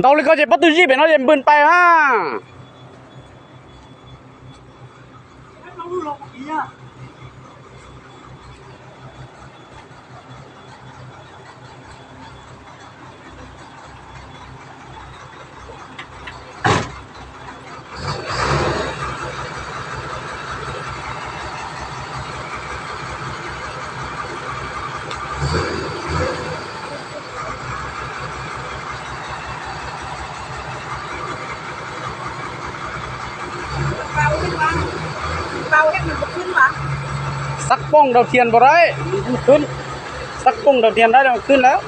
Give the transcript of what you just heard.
Tao lấy có gì bắt tôi gì phải nói em bươn bay ha. เราดูลงอีอะ เบาขึ้นวะ เราให้มันจะขึ้นวะสักป้องดาวเทียนบ่ได้ขึ้น สักป้องดาวเทียนได้แล้วขึ้นแล้ว